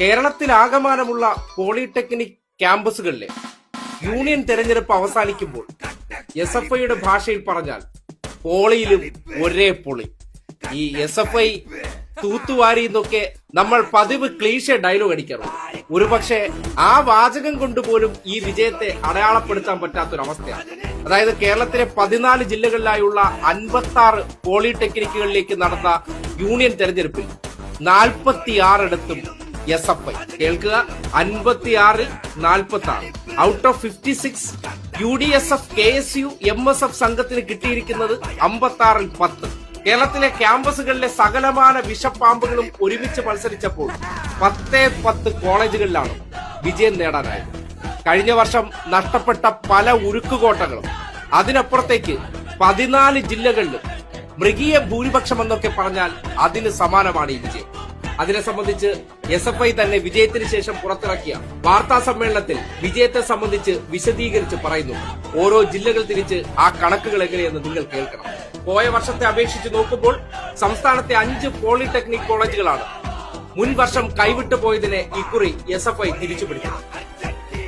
കേരളത്തിലാകമാനമുള്ള polytechnic ക്യാമ്പസുകളിലെ union തെരഞ്ഞെടുപ്പ് അവസാനിക്കുമ്പോൾ S F ഐയുടെ ഭാഷയിൽ പറഞ്ഞാൽ പോളിയിലും ഒരേ പൊളി. ഈ എസ് എഫ് ഐ തൂത്തുവാരി എന്നൊക്കെ നമ്മൾ പതിവ് ക്ലീശ ഡയലോഗ് അടിക്കാറുണ്ട്. ഒരുപക്ഷെ ആ വാചകം കൊണ്ടുപോലും ഈ വിജയത്തെ അടയാളപ്പെടുത്താൻ പറ്റാത്തൊരവസ്ഥയാണ്. അതായത് കേരളത്തിലെ പതിനാല് ജില്ലകളിലായുള്ള അൻപത്തി ആറ് പോളിടെക്നിക്കുകളിലേക്ക് നടന്ന യൂണിയൻ തെരഞ്ഞെടുപ്പിൽ നാൽപ്പത്തിയാറിടത്തും എസ് എഫ് ഐ കേൾക്കുക. അൻപത്തിയാറിൽ നാൽപ്പത്തി ആറ് out of fifty six U D S F K S U M S F സംഘത്തിന് കിട്ടിയിരിക്കുന്നത് അമ്പത്തി ആറിൽ പത്ത്. കേരളത്തിലെ ക്യാമ്പസുകളിലെ സകലമാന വിഷപ്പാമ്പുകളും ഒരുമിച്ച് മത്സരിച്ചപ്പോൾ പത്തേ പത്ത് കോളേജുകളിലാണ് വിജയം നേടാനായത്. കഴിഞ്ഞ വർഷം നഷ്ടപ്പെട്ട പല ഉരുക്കുകോട്ടകളും അതിനപ്പുറത്തേക്ക് പതിനാല് ജില്ലകളിലും മൃഗീയ ഭൂരിപക്ഷം എന്നൊക്കെ പറഞ്ഞാൽ അതിന് സമാനമാണ് ഈ വിജയം. അതിനെ സംബന്ധിച്ച് എസ് എഫ് ഐ തന്നെ വിജയത്തിന് ശേഷം പുറത്തിറക്കിയ വാർത്താ സമ്മേളനത്തിൽ വിജയത്തെ സംബന്ധിച്ച് വിശദീകരിച്ച് പറയുന്നു. ഓരോ ജില്ലകൾ തിരിച്ച് ആ കണക്കുകൾ എങ്ങനെയെന്ന് നിങ്ങൾ കേൾക്കണം. പോയ വർഷത്തെ അപേക്ഷിച്ച് നോക്കുമ്പോൾ സംസ്ഥാനത്തെ അഞ്ച് പോളിടെക്നിക് കോളേജുകളാണ് മുൻ വർഷം കൈവിട്ടു പോയതിനെ ഇക്കുറി എസ് എഫ് ഐ തിരിച്ചുപിടിക്കുന്നു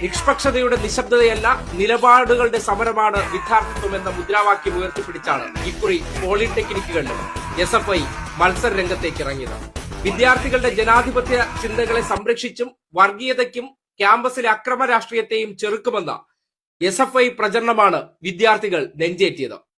നിഷ്പക്ഷതയുടെ നിശബ്ദതയല്ല നിലപാടുകളുടെ സമരമാണ് വിദ്യാർത്ഥിത്വം എന്ന മുദ്രാവാക്യം ഉയർത്തിപ്പിടിച്ചാണ് ഇക്കുറി പോളിടെക്നിക്കുകളിൽ എസ് എഫ് ഐ മത്സര രംഗത്തേക്ക് ഇറങ്ങിയത്. വിദ്യാർത്ഥികളുടെ ജനാധിപത്യ ചിന്തകളെ സംരക്ഷിച്ചും വർഗീയതയ്ക്കും ക്യാമ്പസിലെ അക്രമ രാഷ്ട്രീയത്തെയും ചെറുക്കുമെന്ന എസ് എഫ് ഐ പ്രചരണമാണ് വിദ്യാർത്ഥികൾ നെഞ്ചേറ്റിയത്.